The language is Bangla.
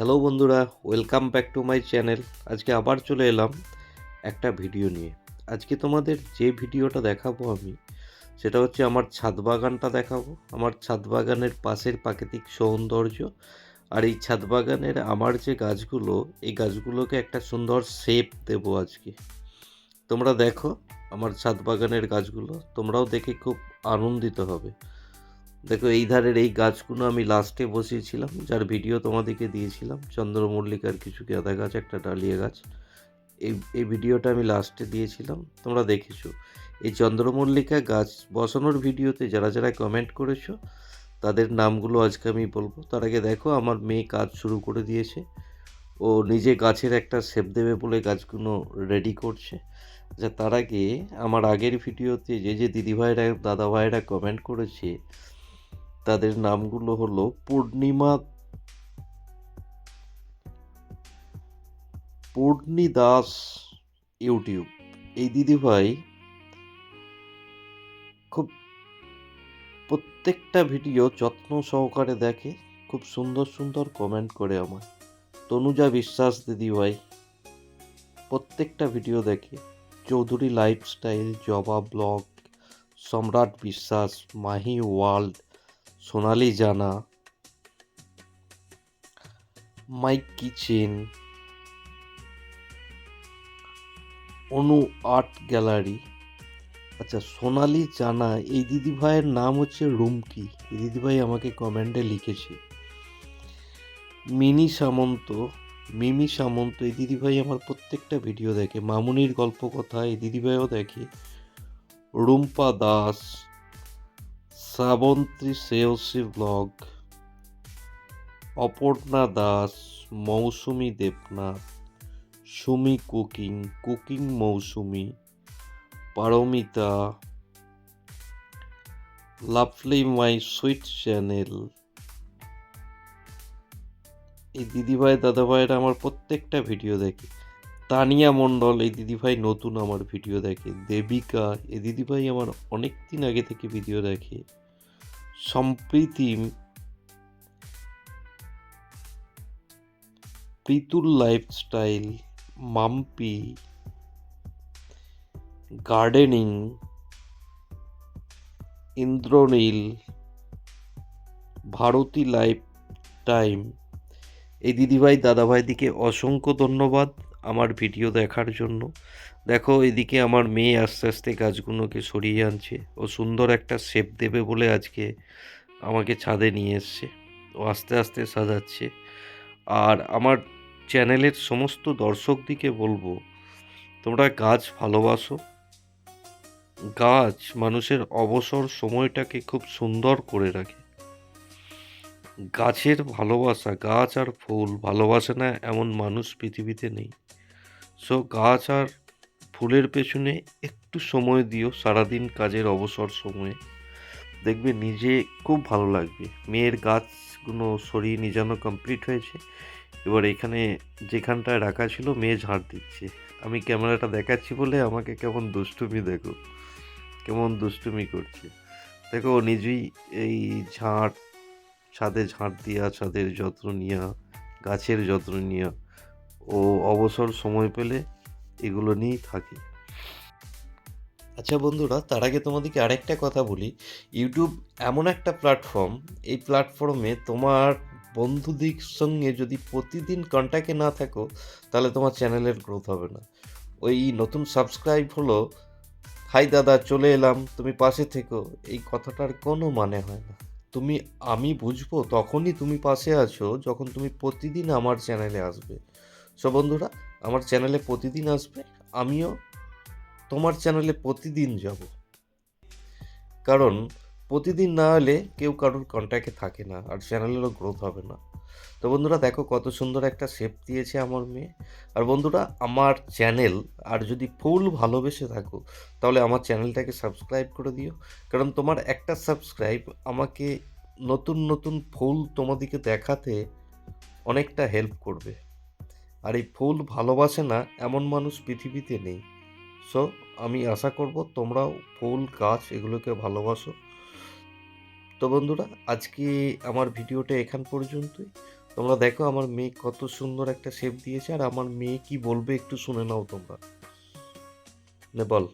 হ্যালো বন্ধুরা welcome back to my channel আজকে আবার চলে এলাম একটা ভিডিও নিয়ে। আজকে তোমাদের যে ভিডিওটা দেখাবো আমি, সেটা হচ্ছে আমার ছাদ বাগানটা দেখাবো। আমার ছাদ বাগানের পাশের প্রাকৃতিক সৌন্দর্য আর এই ছাদ বাগানের আমার যে গাছগুলো, এই গাছগুলোকে একটা সুন্দর শেপ দেবো আজকে। তোমরা দেখো আমার ছাদ বাগানের গাছগুলো, তোমরাও দেখে খুব আনন্দিত হবে। দেখো, এই ধারের এই গাছগুলো আমি লাস্টে বসিয়েছিলাম, যার ভিডিও তোমাদেরকে দিয়েছিলাম, চন্দ্রমল্লিকার কিছু গাঁদা গাছ, একটা ডালিয়া গাছ। এই এই ভিডিওটা আমি লাস্টে দিয়েছিলাম, তোমরা দেখেছ। এই চন্দ্রমল্লিকা গাছ বসানোর ভিডিওতে যারা যারা কমেন্ট করেছ, তাদের নামগুলো আজকে আমি বলব। তার আগে দেখো, আমার মেয়ে কাজ শুরু করে দিয়েছে। ও নিজে গাছের একটা শেপ দেবে বলে গাছগুলো রেডি করছে। আচ্ছা তার আগে আমার আগের ভিডিওতে যে যে দিদিভাইরা দাদা ভাইরা কমেন্ট করেছে তাদের নামগুলো হলো পূর্ণিমা, পূর্ণি দাস, ইউটিউব। এই দিদিভাই খুব প্রত্যেকটা ভিডিও যত্ন সহকারে দেখে, খুব সুন্দর সুন্দর কমেন্ট করে আমার তনুজা বিশ্বাস দিদিভাই প্রত্যেকটা ভিডিও দেখে, চৌধুরী লাইফস্টাইল জবা ব্লগ, সম্রাট বিশ্বাস, Mahi world Sonali Jana, Mike kitchen, Anu art gallery. আচ্ছা সোনালি জানা, এই দিদিভাইয়ের নাম হচ্ছে রুমকি। এই দিদিভাই আমাকে কমেন্টে লিখেছে, মিনি সামন্ত, মিমি সামন্ত, এই দিদিভাই আমার প্রত্যেকটা ভিডিও দেখে। মামুনির গল্প কথা, এই দিদিভাইও দেখে। Rumpa Das Shrabanti Sreyasi blog Aparna Das, Mousumi Debnath, Sumi cooking cooking Mousumi, Paramita, lovely my sweet channel. এই দিদিভাই দাদাভাইরা আমার প্রত্যেকটা ভিডিও দেখে। তানিয়া মণ্ডল, এই দিদিভাই নতুন আমার ভিডিও দেখে। দেবিকা, এই দিদিভাই আমার অনেক দিন আগে থেকে ভিডিও দেখে। Sampriti Pritul lifestyle Mampi gardening Indranil, Bharati life time এই দিদিভাই দাদাভাই দিকে অসংখ্য ধন্যবাদ। আমার ভিডিও দেখার জন্য। দেখো, এদিকে আমার মেয়ে আস্তে আস্তে গাছগুলোকে সরিয়ে আনছে। ও সুন্দর একটা শেপ দেবে বলে আজকে আমাকে ছাদে নিয়ে এসছে। ও আস্তে আস্তে সাজাচ্ছে। আর আমার চ্যানেলের সমস্ত দর্শকদিকে বলব, তোমরা গাছ ভালোবাসো। গাছ মানুষের অবসর সময়টাকে খুব সুন্দর করে রাখে। গাছের ভালোবাসা, গাছ আর ফুল ভালোবাসে না এমন মানুষ পৃথিবীতে নেই। সো গাছ আর ফুলের পেছনে একটু সময় দিও, সারাদিন কাজের অবসর সময়ে। দেখবে নিজে খুব ভালো লাগবে। মেয়ের গাছগুলো সরিয়ে নিজানো কমপ্লিট হয়েছে। এবার এখানে যেখানটায় রাখা ছিল মেয়ে ঝাড় দিচ্ছে। আমি ক্যামেরাটা দেখাচ্ছি বলে আমাকে কেমন দুষ্টুমি দেখো, কেমন দুষ্টুমি করছে। দেখো নিজেই এই ঝাড় ছাদে ঝাঁট দেওয়া ছাদের যত্ন নেওয়া গাছের যত্ন নেওয়া ও অবসর সময় পেলে এগুলো নিয়েই থাকি। আচ্ছা বন্ধুরা, তার আগে তোমাদেরকে আরেকটা কথা বলি। ইউটিউব এমন একটা প্ল্যাটফর্ম এই প্ল্যাটফর্মে তোমার বন্ধুদের সঙ্গে যদি প্রতিদিন কন্ট্যাক্টে না থাকো, তাহলে তোমার চ্যানেলের গ্রোথ হবে না। ওই নতুন সাবস্ক্রাইব হলো, হাই দাদা, চলে এলাম, তুমি পাশে থেকো। এই কথাটার কোনো মানে হয় না। তুমি, আমি বুঝব তখনই তুমি পাশে আছো যখন তুমি প্রতিদিন আমার চ্যানেলে আসবে। সো বন্ধুরা, আমার চ্যানেলে প্রতিদিন আসবে, আমিও তোমার চ্যানেলে প্রতিদিন যাব। কারণ প্রতিদিন না হলে কেউ কারোর কন্ট্যাক্টে থাকে না, আর চ্যানেলেরও গ্রোথ হবে না। তো বন্ধুরা, দেখো কত সুন্দর একটা শেপ দিয়েছে আমার মেয়ে। আর বন্ধুরা, আমার চ্যানেল আর যদি ফুল ভালোবেসে থাকো, তাহলে আমার চ্যানেলটাকে সাবস্ক্রাইব করে দিও। কারণ তোমার একটা সাবস্ক্রাইব আমাকে নতুন নতুন ফুল তোমাদেরকে দেখাতে অনেকটা হেল্প করবে। আর এই ফুল ভালোবাসে না, এমন মানুষ পৃথিবীতে নেই। সো আমি আশা করব তোমরাও ফুল গাছ এগুলোকে ভালোবাসো। তো বন্ধুরা, আজকে আমার ভিডিওটা এখান পর্যন্তই। তোমরা দেখো আমার মেয়ে কত সুন্দর একটা শেপ দিয়েছে, আর আমার মেয়ে কি বলবে একটু শুনে নাও তোমরা। নে বল।